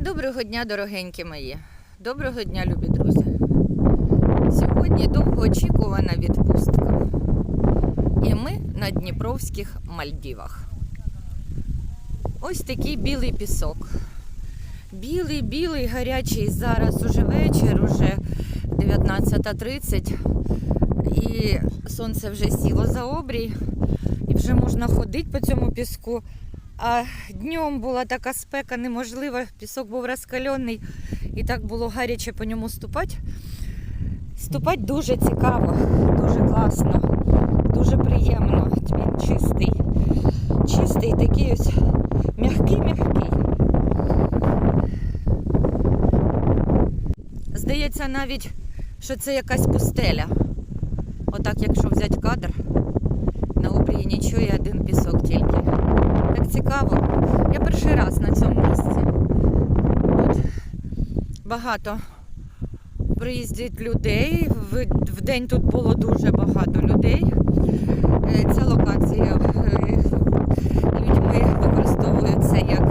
Доброго дня, дорогенькі мої. Доброго дня, любі друзі. Сьогодні довгоочікувана відпустка. І ми на Дніпровських Мальдівах. Ось такий білий пісок. Білий, білий, гарячий. Зараз уже вечір, уже 19.30. І сонце вже сіло за обрій. І вже можна ходити по цьому піску. А днем була така спека неможлива, пісок був розкалений і так було гаряче по ньому ступати. Ступати дуже цікаво, дуже класно, дуже приємно. Він чистий. Чистий такий ось м'який-м'який. Здається навіть, що це якась пустеля. Отак, якщо взяти кадр, на обрії нічого і один пісок тільки. Так цікаво. Я перший раз на цьому місці. Тут багато приїздять людей. В, день тут було дуже багато людей. Е, Ця локація е, людьми використовується як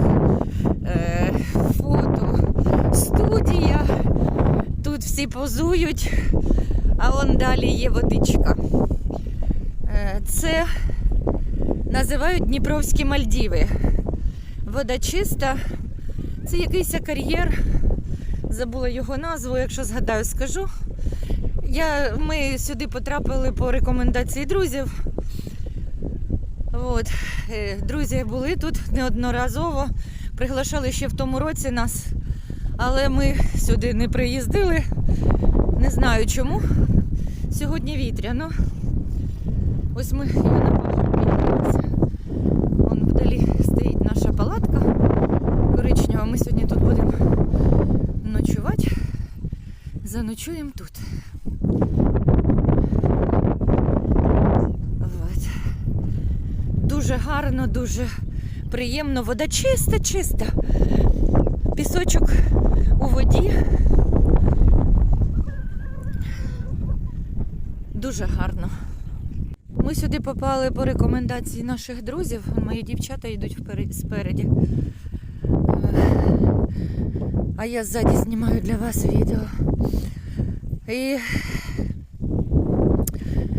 е, фото, студія. Тут всі позують, а вон далі є водичка. Це називають Дніпровські Мальдіви. Вода чиста. Це якийсь кар'єр. Забула його назву, якщо згадаю, скажу. Я, ми сюди потрапили по рекомендації друзів. От. е, Друзі були тут неодноразово. Приглашали ще в тому році нас. Але ми сюди не приїздили. Не знаю чому. Сьогодні вітряно. Ось ми я на пагорб піднялися. Вон вдалі стоїть наша палатка коричнева. Ми сьогодні тут будемо ночувати. Заночуємо тут. От. Дуже гарно, дуже приємно. Вода чиста, чиста. Пісочок у воді. Дуже гарно. Ми сюди попали по рекомендації наших друзів. Мої дівчата йдуть вперед, спереді. Е, А я ззаді знімаю для вас відео. І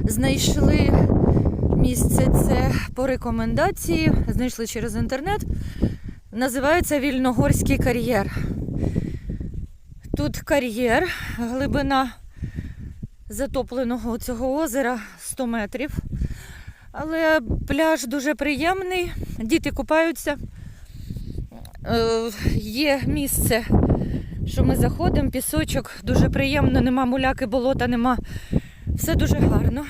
знайшли місце це по рекомендації, знайшли через інтернет. Називається Вільногорський кар'єр. Тут кар'єр, глибина затопленого цього озера 100 метрів. Але пляж дуже приємний, діти купаються. Е, Є місце, що ми заходимо, пісочок, дуже приємно, нема муляки, болота, нема. Все дуже гарно.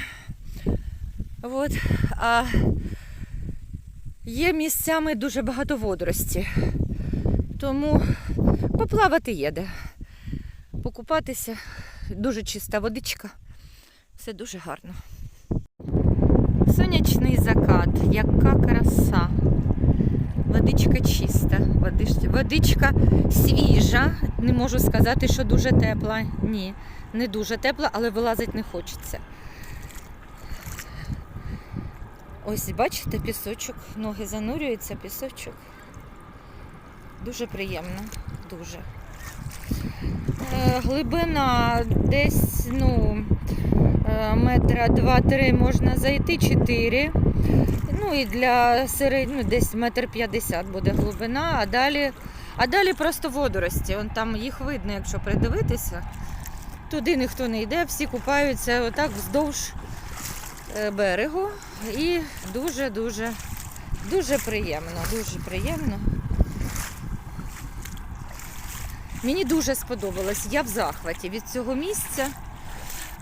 От. А є місцями дуже багато водорості. Тому поплавати є де. Покупатися, дуже чиста водичка. Все дуже гарно. Сонячний закат, яка краса. Водичка чиста, водичка свіжа. Не можу сказати, що дуже тепла. Ні, не дуже тепла, але вилазить не хочеться. Ось бачите, пісочок, ноги занурюються, пісочок. Дуже приємно, дуже. Е, глибина десь, ну, е, метра два-три можна зайти, чотири. Ну і для середньо десь метр п'ятдесят буде глибина, а далі, а далі просто водорості. Вон там їх видно, якщо придивитися. Туди ніхто не йде, всі купаються отак вздовж е, берегу. І дуже-дуже дуже приємно, дуже приємно. Мені дуже сподобалось. Я в захваті від цього місця.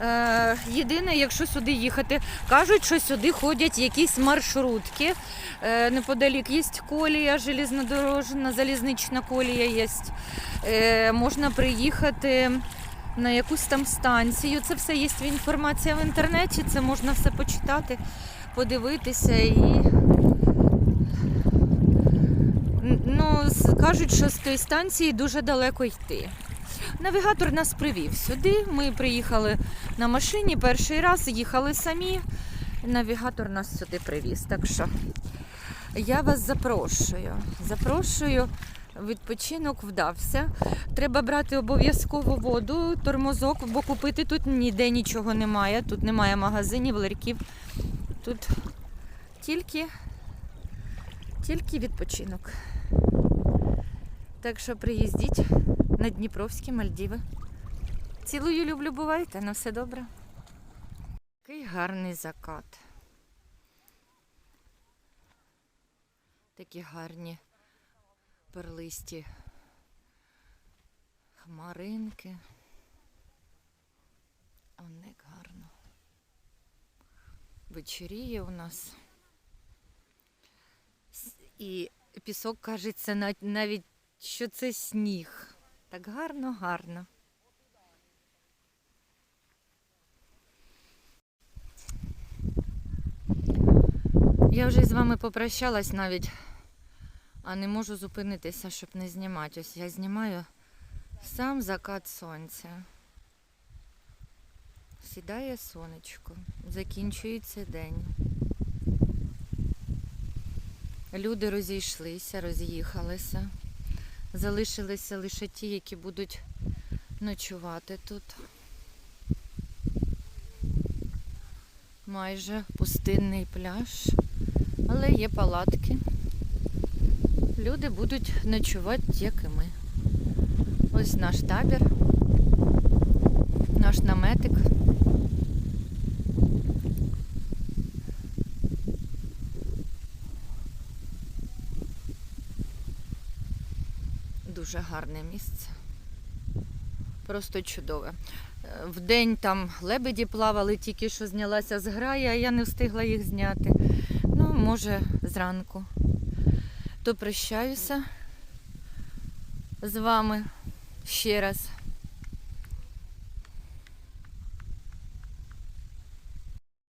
Е, єдине, якщо сюди їхати, кажуть, що сюди ходять якісь маршрутки. Е, неподалік є колія, железнодорожна, залізнична колія є. Е, можна приїхати на якусь там станцію. Це все є інформація в інтернеті, це можна все почитати, подивитися і. Ну, кажуть, що з тієї станції дуже далеко йти. Навігатор нас привів сюди. Ми приїхали на машині перший раз, їхали самі. Навігатор нас сюди привіз. Так що я вас запрошую. Запрошую Відпочинок вдався. Треба брати обов'язково воду, тормозок, бо купити тут ніде нічого немає. Тут немає магазинів, ларьків. Тут тільки, тільки відпочинок. Так що приїздіть на Дніпровські Мальдіви. Цілую, люблю, бувайте, на все добре. Який гарний закат. Такі гарні перлисті хмаринки. Он як гарно. Вечоріє у нас. І пісок кажеться навіть, що це сніг. Так гарно, гарно. Я вже з вами попрощалась навіть, а не можу зупинитися, щоб не знімати. Ось я знімаю сам закат сонця. Сідає сонечко, закінчується день. Люди розійшлися, роз'їхалися. Залишилися лише ті, які будуть ночувати тут. Майже пустинний пляж, але є палатки. Люди будуть ночувати, як і ми. Ось наш табір, наш наметик. Дуже гарне місце. Просто чудове. В день там лебеді плавали, тільки що знялася зграя, а я не встигла їх зняти. Ну, може, зранку. То прощаюся з вами ще раз.